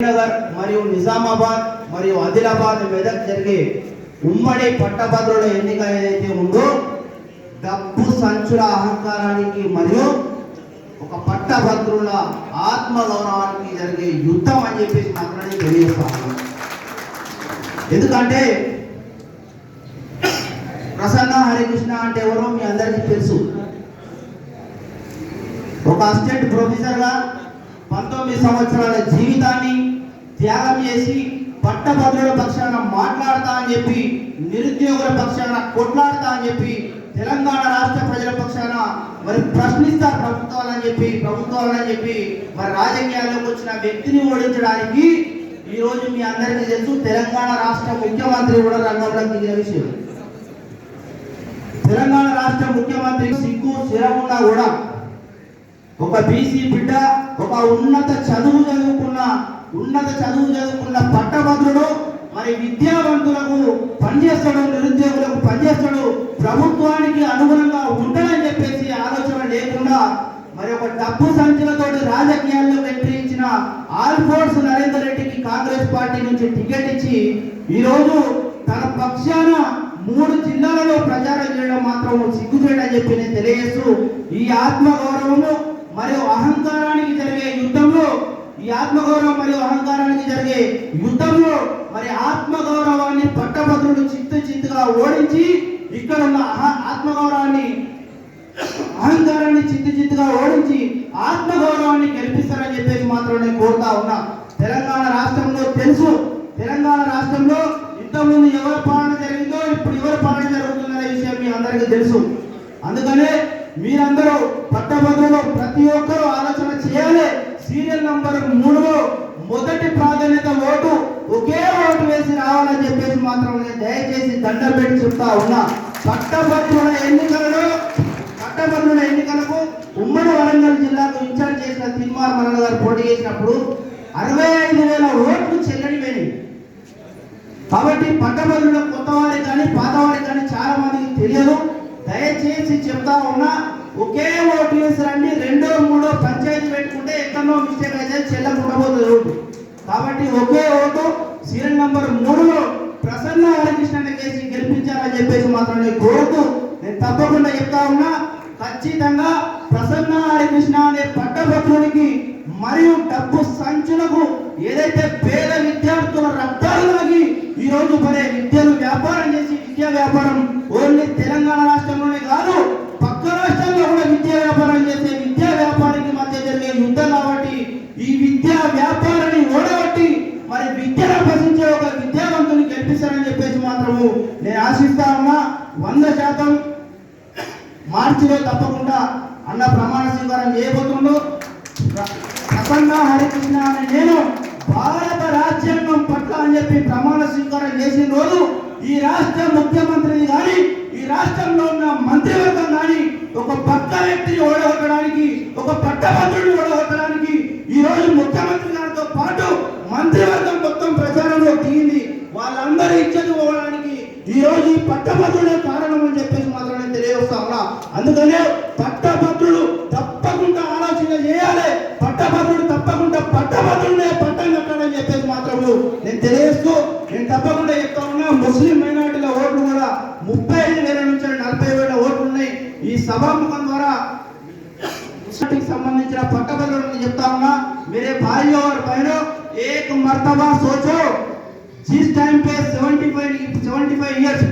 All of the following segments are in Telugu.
నగర్ మరియు నిజామాబాద్ మరియు ఆదిలాబాద్ మెదక్ జరిగే ఉమ్మడి పట్టభద్రుల ఎన్నిక ఏదైతే ఉందో డబ్బు సంచుల అహంకారానికి మరియు ఒక పట్టభద్రుల ఆత్మ గౌరవానికి జరిగే యుద్ధం అని చెప్పేసి మాత్రమే తెలియజేస్తాను ఎందుకంటే ప్రసన్న హరికృష్ణ అంటే ఎవరో మీ అందరికీ తెలుసు. ఒక అసిస్టెంట్ ప్రొఫెసర్గా పంతొమ్మిది సంవత్సరాల జీవితాన్ని త్యాగం చేసి పట్టభద్రుల పక్షాన మాట్లాడతా అని చెప్పి నిరుద్యోగుల పక్షాన కొట్లాడతా అని చెప్పి తెలంగాణ రాష్ట్ర ప్రజల పక్షాన మరి ప్రశ్నిస్తారు ప్రభుత్వాలని చెప్పి ప్రభుత్వాలని చెప్పి మరి రాజకీయాల్లోకి వచ్చిన వ్యక్తిని ఓడించడానికి ఈ రోజు మీ అందరికీ తెలుసు తెలంగాణ రాష్ట్ర ముఖ్యమంత్రి కూడా రంగంలోకి దిగిన విషయం. తెలంగాణ రాష్ట్ర ముఖ్యమంత్రి సిగ్గు శిరమున్నా కూడా ఒక బీసీ బిడ్డ ఒక ఉన్నత చదువు చదువుకున్న ఉన్నత చదువు చదువుకున్న పట్టభద్రుడు మరి విద్యావంతులకు పనిచేస్తాడు నిరుద్యోగులకు పనిచేస్తాడు ప్రభుత్వానికి అనుగుణంగా ఉంటాడని చెప్పేసి ఆలోచన లేకుండా మరి ఒక డబ్బు సంచులతోటి రాజకీయాల్లో వెంట్రించిన ఆల్ఫోర్స్ నరేందర్ రెడ్డికి కాంగ్రెస్ పార్టీ నుంచి టికెట్ ఇచ్చి ఈ రోజు తన పక్షాన మూడు జిల్లాలలో ప్రచారం చేయడం మాత్రం సిగ్గుచేయడం చెప్పి నేను తెలియజేస్తూ ఈ ఆత్మగౌరవము మరియు ఈ ఆత్మగౌరవం మరియు అహంకారానికి జరిగే యుద్ధంలో మరి ఆత్మగౌరవాన్ని పట్టభద్రుడు చిత్తు చిత్తుగా ఓడించి ఇక్కడ ఉన్న ఆత్మగౌరవాన్ని అహంకారాన్ని చిత్తు చిత్తుగా ఓడించి ఆత్మగౌరవాన్ని గెలిపిస్తారని చెప్పేసి మాత్రం నేను కోరుతా ఉన్నా. తెలంగాణ రాష్ట్రంలో తెలుసు. తెలంగాణ రాష్ట్రంలో ఇంతకుముందు ఎవరి పాలన జరిగిందో ఇప్పుడు ఎవరి పాలన జరుగుతుందనే విషయం మీ అందరికీ తెలుసు. అందుకనే మీరందరూ పట్టభద్రులు ప్రతి ఒక్కరూ ఆలోచన చేయాలి. సీరియల్ నంబర్ మూడులో మొదటి ప్రాధాన్యత ఓటు. ఒకే ఓటు వేసి రావాలని చెప్పేసి మాత్రం నేను దయచేసి దండ పెట్టి చెప్తా ఉన్నా. పట్టభద్రుల ఎన్నికలలో పట్టభద్రుల ఎన్నికలకు ఉమ్మడి వరంగల్ జిల్లాకు ఇన్ఛార్జ్ చేసిన తిమ్మార్ మరణ గారు పోటీ చేసినప్పుడు అరవై ఐదు వేల ఓట్లు చెల్లని పోయినాయి కాబట్టి పట్టభద్రుల కొత్త వారికి కానీ పాత వారికి కానీ చాలా మందికి తెలియదు. దయచేసి చెప్తా ఉన్నా ఒకే ఓటు వేసి రండి రెండో మూడో పంచాయతీ పెట్టుకుంటే ఎక్కడో మిస్టేక్ అయితే చెల్లకుండా పోతుంది ఓటు కాబట్టి ఒకే ఓటు సీరియల్ నంబర్ మూడులో ప్రసన్న హరికృష్ణ కేసి గెలిపించాలని చెప్పేసి మాత్రం నేను కోరుతూ నేను తప్పకుండా చెప్తా ఉన్నా ఖచ్చితంగా ప్రసన్న హరికృష్ణ అనే పట్టభద్రునికి మరియు డబ్బు సంచులకు ఏదైతే పేద విద్యార్థుల రక్తాలు ఈ రోజు మరే విద్యను వ్యాపారం చేసి విద్యా వ్యాపారం విద్యను అభ్యసించే ఒక విద్యావంతుని గెలిపిస్తారని చెప్పేసి మాత్రము నేను ఆశిస్తా ఉన్నా. వంద శాతం మార్చిలో తప్పకుండా అన్న ప్రమాణ స్వీకారం చేయబోతుండో. ప్రసన్న హరికృష్ణ అనే నేను భారత రాజ్యాంగం పట్ల అని చెప్పి ప్రమాణ స్వీకారం చేసిన రోజు ఈ రాష్ట్ర ముఖ్యమంత్రిని కానీ ఈ రాష్ట్రంలో ఉన్న మంత్రివర్గం కానీ ఒక పక్క వ్యక్తిని ఓడగొట్టడానికి ఒక పట్టభద్రుడిని ఓడగొట్టడానికి చేస్తా ఉన్నా. అందుకనే పట్టభద్రుడు తప్పకుండా ఆలోచన చేయాలి. పట్టభద్రుడు తప్పకుండా పట్టభద్రుడే పట్టం కట్టాడని చెప్పేసి మాత్రం నేను తెలియస్తూ నేను తప్పకుండా చెప్తా ఉన్నా ముస్లిం మైనార్టీల ఓట్లు కూడా ముప్పై ఐదు వేల నుంచి నలభై వేల ఓట్లు ఉన్నాయి. ఈ సభాముఖం ద్వారా సంబంధించిన పట్టభద్రుడు చెప్తా ఉన్నా మీరే భార్య పైన ఏక మర్తబా सोचो time pay seventy five seventy five years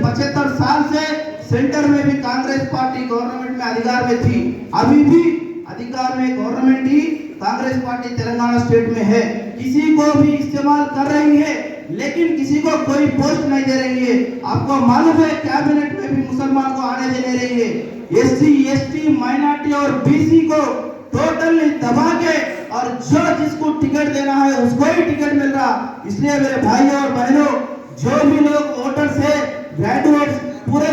साल से सेंटर में भी कांग्रेस पार्टी गवर्नमेंट में अधिकार में थी। अभी भी अधिकार में गवर्नमेंट ही कांग्रेस पार्टी तेलंगाना स्टेट में है। किसी को भी इस्तेमाल कर रही है, लेकिन किसी को कोई पोस्ट नहीं दे रही है। आपको मालूम है, कैबिनेट में भी मुसलमान को आने दे नहीं रही है। S C S T minority और बीसी को टोटली दबा के और जो जिसको टिकट देना है, उसको ही टिकट मिल रहा। इसलिए मेरे भाई और बहनों, जो भी लोग वोटर्स है ग्रेजुएट्स पूरे